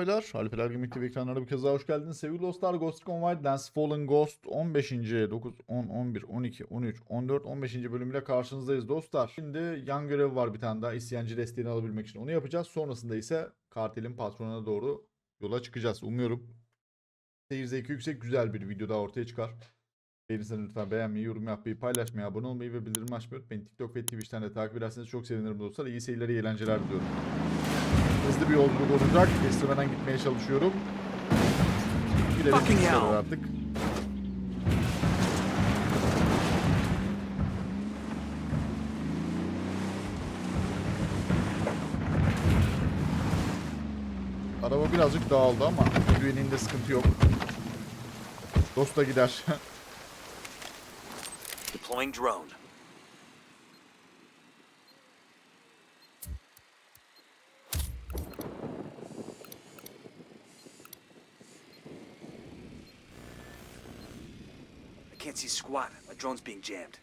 Baylar, Alper Ergin TV ekranlarına bir kez daha hoş geldiniz. Sevgili dostlar, Ghost Recon Wildlands Fallen Ghost 15. 9, 10, 11, 12, 13, 14, 15. bölümüyle karşınızdayız dostlar. Şimdi yan görev var bir tane daha isyancı desteğini alabilmek için. Onu yapacağız. Sonrasında ise kartelin patronuna doğru yola çıkacağız. Umuyorum seyir zevki yüksek güzel bir video daha ortaya çıkar. Beğenirseniz lütfen beğenmeyi, yorum yapmayı, paylaşmayı, abone olmayı ve bildirim açmayı unutmayın. TikTok ve Twitch'ten de takip ederseniz çok sevinirim dostlar. İyi seyirler, iyi eğlenceler diliyorum. Hızlı bir yolculuk olacak. Kestirmeden gitmeye çalışıyorum. Gidelim artık. Araba birazcık dağıldı ama güvenliğinde sıkıntı yok. Dosta gider. Deploying drone. I can't see squat. My drone's being jammed.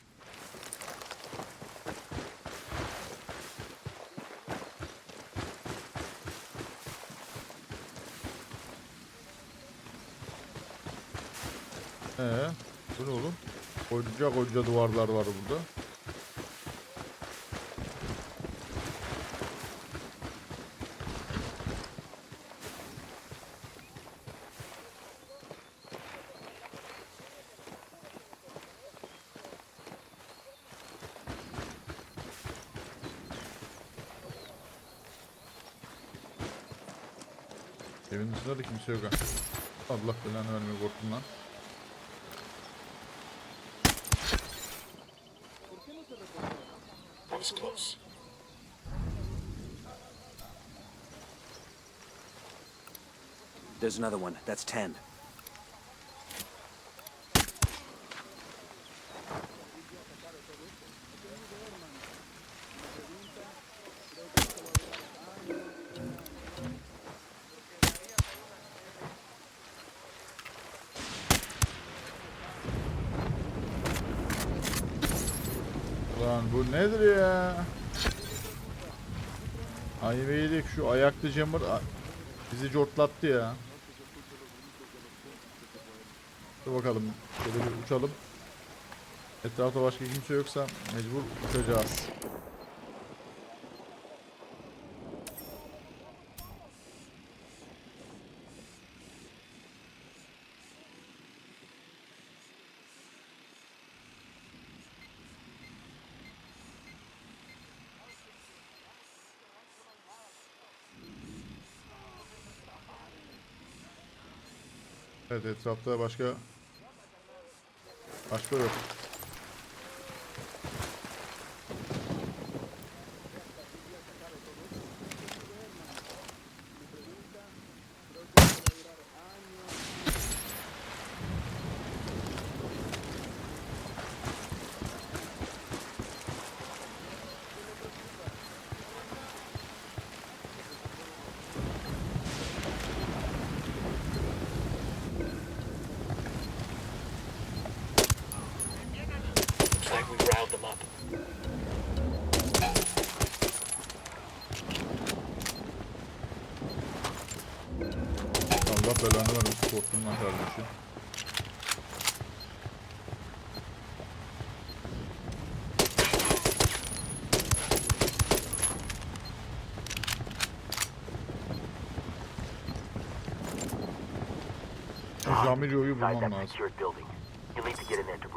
Ee, bu ne oğlum? Koca koca duvarlar var burada. Evin dışında da kimse yok ha. Allah belanı vermiyor korktum lan. That was close. There's another one. That's 10. Lan bu nedir ya? Ayveydik şu ayaklı a- bizi cortlattı ya. Dur bakalım şöyle bir uçalım. Etrafta başka kimse yoksa mecbur uçacağız. Evet etrafta başka başka yok.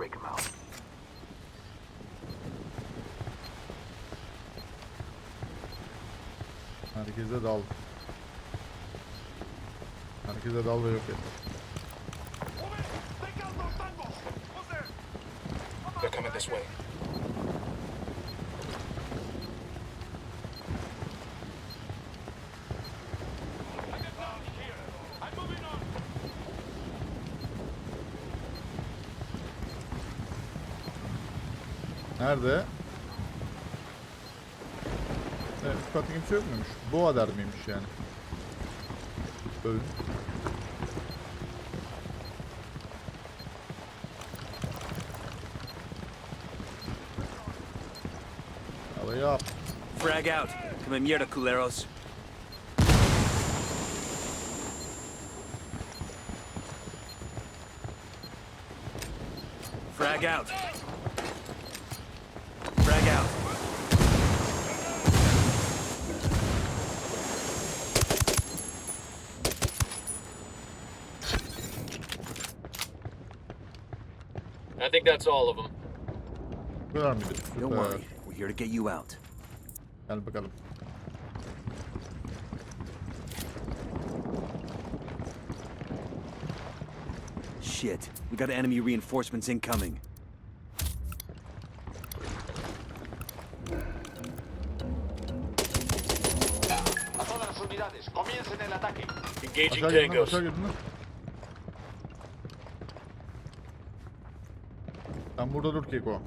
Break them out. Herkese dal. Herkese dal ve yok et. They're coming this way. Nerede? Evet, bu katta kimse yok muymuş? Bu kadar mıymış yani? Öldüm. Hurry up. Frag out. Come in here, culeros. Frag out. I think that's all of them. Bu kadar mıydı? Don't Süper. worry. We're here to get you out. Gel bakalım. Shit. We got enemy reinforcements incoming. A todas las unidades, comiencen el ataque. Engaging Aşağı gelin tangos. aşağı gelin lan. Sen burada dur Keko.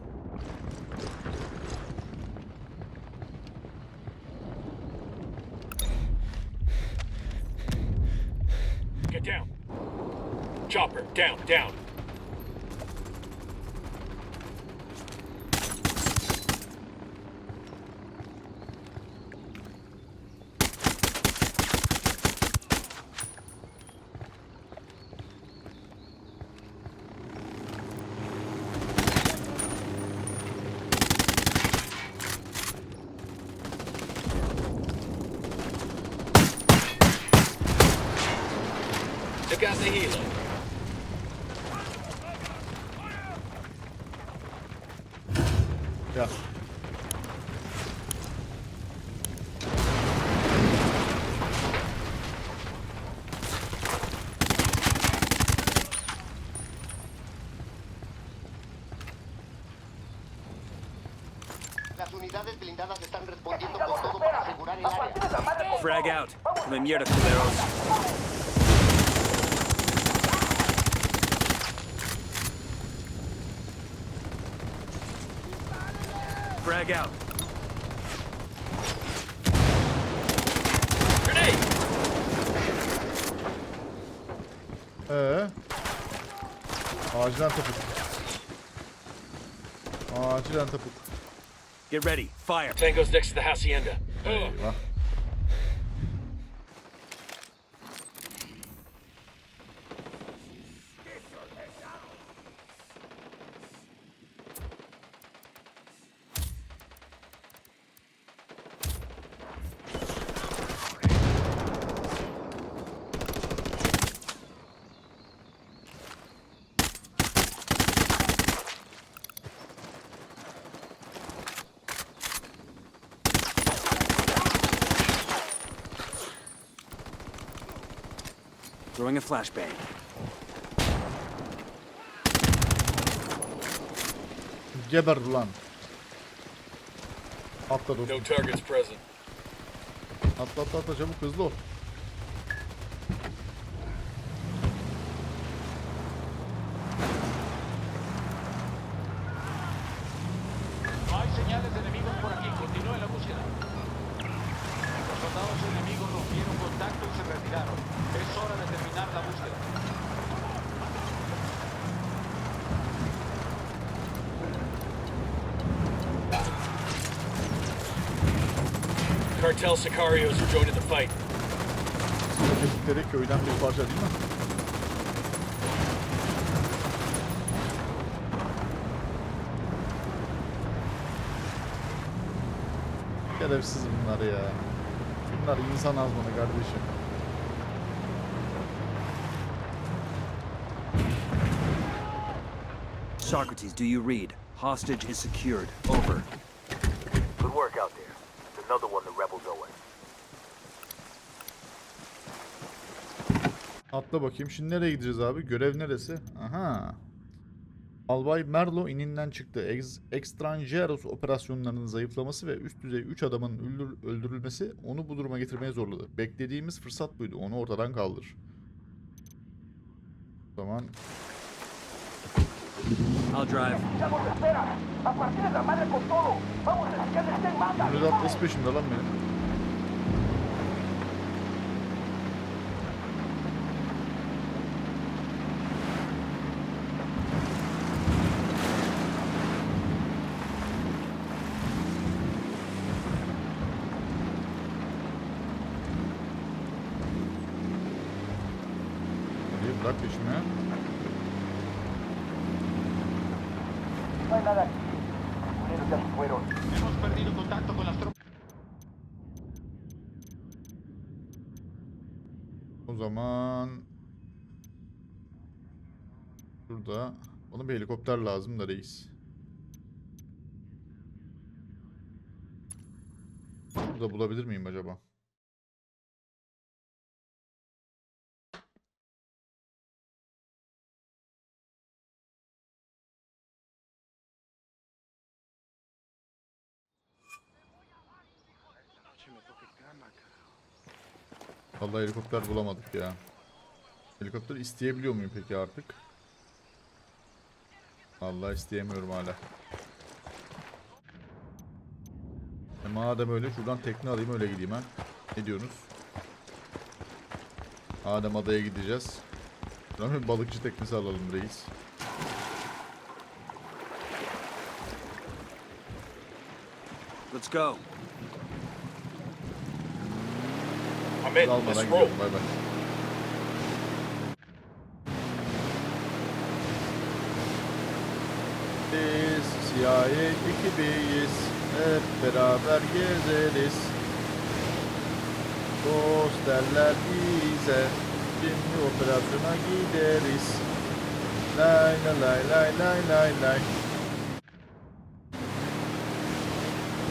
Took out the. Las unidades blindadas están respondiendo con todo para asegurar el área. Frag out. Mierda, culeros. Frag out. Grenade! Ee? Acilen tapık. Acilen tapık. Get ready. Fire. Tango's next to the hacienda. Ugh. Eyvah. Throwing a flashbang. Geber ulan. Atla dur. No targets present. Atla atla atla çabuk hızlı ol. Cartel Sicarios are joining the fight. Dedikleri köyden bir parça değil mi? Şerefsiz bunlar ya. Bunlar insan azmanı kardeşim. Socrates, do you read? Hostage is secured. Over. Good work out there. Another one the rebels owe us. Atla bakayım. Şimdi nereye gideceğiz abi? Görev neresi? Aha. Albay Merlo ininden çıktı. Ex Extranjeros operasyonlarının zayıflaması ve üst düzey 3 adamın öldür- öldürülmesi onu bu duruma getirmeye zorladı. Beklediğimiz fırsat buydu. Onu ortadan kaldır. O zaman I'll drive. Emre atlas peşimde lan benim. Bırak man. Nada. Hemos perdido contacto con las tropas. O zaman Şurada bana bir helikopter lazım da reis. Burada bulabilir miyim acaba? Vallahi helikopter bulamadık ya. Helikopter isteyebiliyor muyum peki artık? Vallahi isteyemiyorum hala. E madem öyle şuradan tekne alayım öyle gideyim ha. Ne diyorsunuz? Adem adaya gideceğiz. Şuradan bir balıkçı teknesi alalım reis. Let's go. I'm in. Almadan Let's roll. gidiyorum bay bay. Biz CIA ekibiyiz. Hep beraber gezeriz. Dost derler bize. Şimdi operasyona gideriz. Lay lay lay lay lay lay lay.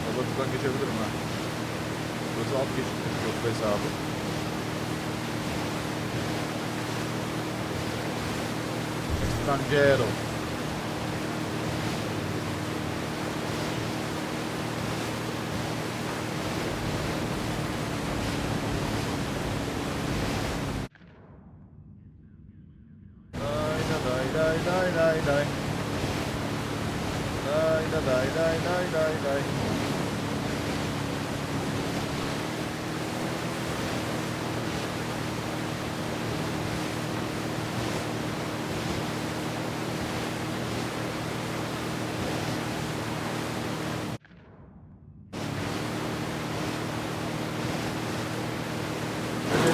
Baba şuradan geçebilirim ha. Burası alt geçitmiş yok hesabı. Extranjero. Lay la lay lay lay lay lay. Lay la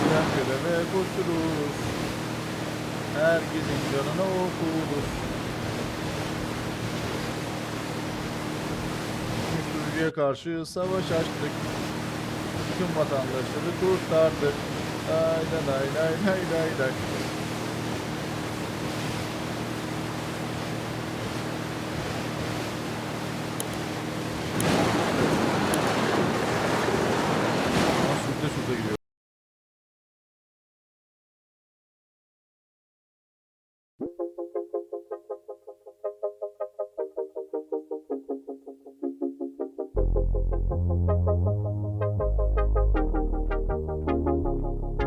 Görevden göreve koştururuz. Herkesin canına okuruz. Uyuşturucuya karşı savaş açtık. Tüm vatandaşları kurtardık. Lay lay lay lay lay.